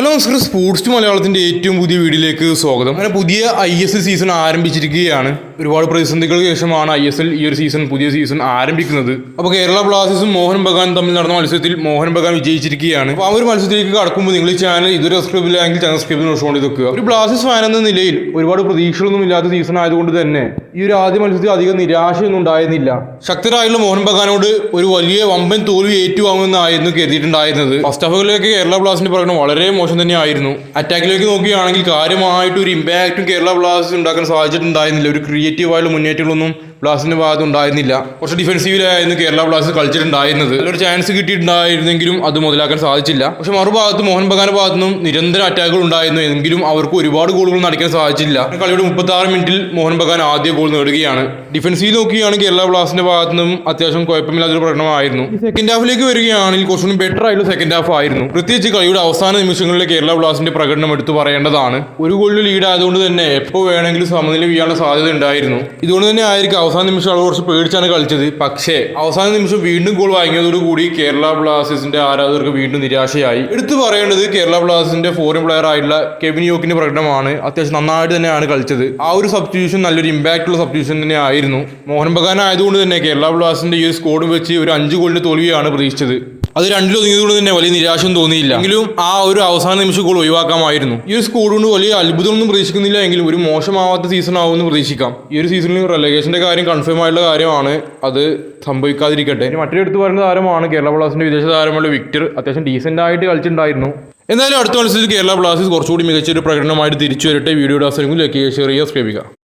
Hello നമസ്കാരം. Sports മലയാളത്തിന്റെ ഏറ്റവും പുതിയ വീഡിയോയിലേക്ക് സ്വാഗതം. അങ്ങനെ പുതിയ ഐ എസ് എൽ സീസൺ ആരംഭിച്ചിരിക്കുകയാണ്. ഒരുപാട് പ്രതിസന്ധികൾക്ക് ശേഷമാണ് ഐ എസ് എൽ ഈ ഒരു സീസൺ പുതിയ സീസൺ ആരംഭിക്കുന്നത്. അപ്പോൾ കേരള ബ്ലാസ്റ്റേഴ്സും മോഹൻ ബഗാൻ തമ്മിൽ നടന്ന മത്സരത്തിൽ മോഹൻ ബഗാൻ വിജയിച്ചിരിക്കുകയാണ്. അപ്പോൾ ആ ഒരു മത്സരത്തിലേക്ക് കടക്കുമ്പോൾ നിങ്ങൾ ഈ ചാനൽ ഇതൊരു സബ്സ്ക്രൈബ് ഇല്ലെങ്കിൽ ചാനൽ സബ്സ്ക്രൈബ് നോട്ട് ചെയ്ത് വെക്കുക ഒരു ബ്ലാസ്റ്റേഴ്സ് ഫാൻ എന്ന നിലയിൽ ഒരുപാട് പ്രതീക്ഷകളൊന്നും ഇല്ലാത്ത സീസൺ ആയതുകൊണ്ട് തന്നെ ഈ ഒരു ആദ്യ മത്സരത്തിൽ അധികം നിരാശയൊന്നും ഉണ്ടായിരുന്നില്ല. ശക്തരായുള്ള മോഹൻ ബഗാനോട് ഒരു വലിയ വമ്പൻ തോൽവി ഏറ്റുവാങ്ങുമെന്നായിരുന്നു കരുതിയിട്ടുണ്ടായിരുന്നത്. ഫസ്റ്റ് ഹാഫിലേക്ക് കേരള ബ്ലാസ്റ്റിന്റെ പ്രകടനം വളരെ മോശം തന്നെയായിരുന്നു. അറ്റാക്കിലേക്ക് നോക്കുകയാണെങ്കിൽ കാര്യമായിട്ട് ഒരു ഇമ്പാക്റ്റും കേരള ബ്ലാസ്റ്റേഴ്സ് ഉണ്ടാക്കാൻ സാധിച്ചിട്ടുണ്ടായിരുന്നില്ല. ഒരു ക്രിയേറ്റീവ് ആയുള്ള മുന്നേറ്റങ്ങളൊന്നും ബ്ലാസ്റ്റിന്റെ ഭാഗത്ത് ഉണ്ടായിരുന്നില്ല. കുറച്ച് ഡിഫൻസീവിലായിരുന്നു കേരള ബ്ലാസ്റ്റേഴ്സ് കളിച്ചിട്ടുണ്ടായിരുന്നത്. നല്ലൊരു ചാൻസ് കിട്ടിയിട്ടുണ്ടായിരുന്നെങ്കിലും അത് മുതലാക്കാൻ സാധിച്ചില്ല. പക്ഷെ മറുഭാഗത്ത് മോഹൻ ബഗാന്റെ ഭാഗത്തു നിന്നും നിരന്തര അറ്റാക്കുകൾ ഉണ്ടായിരുന്നു എങ്കിലും അവർക്ക് ഒരുപാട് ഗോളുകൾ അടിക്കാൻ സാധിച്ചില്ല. കളിയുടെ മുപ്പത്തി ആറ് മിനിറ്റിൽ മോഹൻ ബഗാൻ ആദ്യ ഗോൾ നേടുകയാണ്. ഡിഫൻസീവ് നോക്കിയാണ് കേരള ബ്ലാസ്റ്റിന്റെ ഭാഗത്തു നിന്നും അത്യാവശ്യം കുഴപ്പമില്ലാത്തൊരു പ്രകടനമായിരുന്നു. സെക്കൻഡ് ഹാഫിലേക്ക് വരികയാണെങ്കിൽ കുറച്ചുകൂടി ബെറ്റർ ആയിട്ടുള്ള സെക്കൻഡ് ഹാഫ് ആയിരുന്നു. പ്രത്യേകിച്ച് കളിയുടെ അവസാന നിമിഷങ്ങളിൽ കേരള ബ്ലാസ്റ്റിന്റെ പ്രകടനം എടുത്തു പറയേണ്ടതാണ്. ഒരു ഗോളിൽ ലീഡ് ആയതുകൊണ്ട് തന്നെ എപ്പോൾ വേണമെങ്കിലും സമനില വീഴാനുള്ള സാധ്യത ഉണ്ടായിരുന്നു. ഇതുകൊണ്ട് തന്നെ ആയിരിക്കും അവസാന നിമിഷം കുറച്ച് പേടിച്ചാണ് കളിച്ചത്. പക്ഷേ അവസാന നിമിഷം വീണ്ടും ഗോൾ വാങ്ങിയതോടുകൂടി കേരള ബ്ലാസ്റ്റേഴ്സിന്റെ ആരാധകർക്ക് വീണ്ടും നിരാശയായി. എടുത്തു പറയേണ്ടത് കേരള ബ്ലാസ്റ്റേഴ്സിന്റെ ഫോറിൻ പ്ലെയർ ആയിട്ടുള്ള കെവിൻ യോക്കിന്റെ പ്രകടനമാണ്. അത്യാവശ്യം നന്നായിട്ട് തന്നെയാണ് കളിച്ചത്. ആ ഒരു സബ്സ്റ്റിറ്റ്യൂഷൻ നല്ലൊരു ഇമ്പാക്ട് ഉള്ള സബ്സ്റ്റിറ്റ്യൂഷൻ തന്നെ ആയിരുന്നു. മോഹൻ ബഗാൻ ആയതുകൊണ്ട് തന്നെ കേരള ബ്ലാസ്റ്റേഴ്സിന്റെ ഈ ഒരു സ്കോഡും വെച്ച് ഒരു അഞ്ച് ഗോളിന്റെ തോൽവിയാണ് പ്രതീക്ഷിച്ചത്. അത് രണ്ടിലും ഒതുങ്ങിയതുകൊണ്ട് തന്നെ വലിയ നിരാശയും തോന്നിയില്ല. എങ്കിലും ആ ഒരു അവസാന നിമിഷം ഗോൾ ഒഴിവാക്കാമായിരുന്നു. ഈ ഒരു സ്കോഡ് കൊണ്ട് വലിയ അത്ഭുതമൊന്നും പ്രതീക്ഷിക്കുന്നില്ല എങ്കിലും ഒരു മോശമാവാത്ത സീസൺ ആവുമെന്ന് പ്രതീക്ഷിക്കാം. ഈ ഒരു സീസണിൽ റെലഗേഷന്റെ കാര്യം കൺഫേം ആയിട്ടുള്ള കാര്യമാണ്. അത് സംഭവിക്കാതിരിക്കട്ടെ. മറ്റൊരു എടുത്തു പറയുന്ന താരമാണ് കേരള ബ്ലാസ്റ്റേഴ്സിന്റെ വിദേശ താരമുള്ള വിക്ടർ. അത്യാവശ്യം ഡീസെന്റ് ആയിട്ട് കളിച്ചിട്ടുണ്ടായിരുന്നു. എന്നാലും അടുത്ത മത്സരത്തിൽ കേരള ബ്ലാസ്റ്റേഴ്സ് കുറച്ചുകൂടി മികച്ചൊരു പ്രകടനമായിട്ട് തിരിച്ചു വരട്ടെ. വീഡിയോയുടെ അവസരങ്ങളിൽ ലൈക്ക് ചെയ്യുക ഷെയർ ചെയ്യുക സബ്സ്ക്രൈബ് ചെയ്യുക.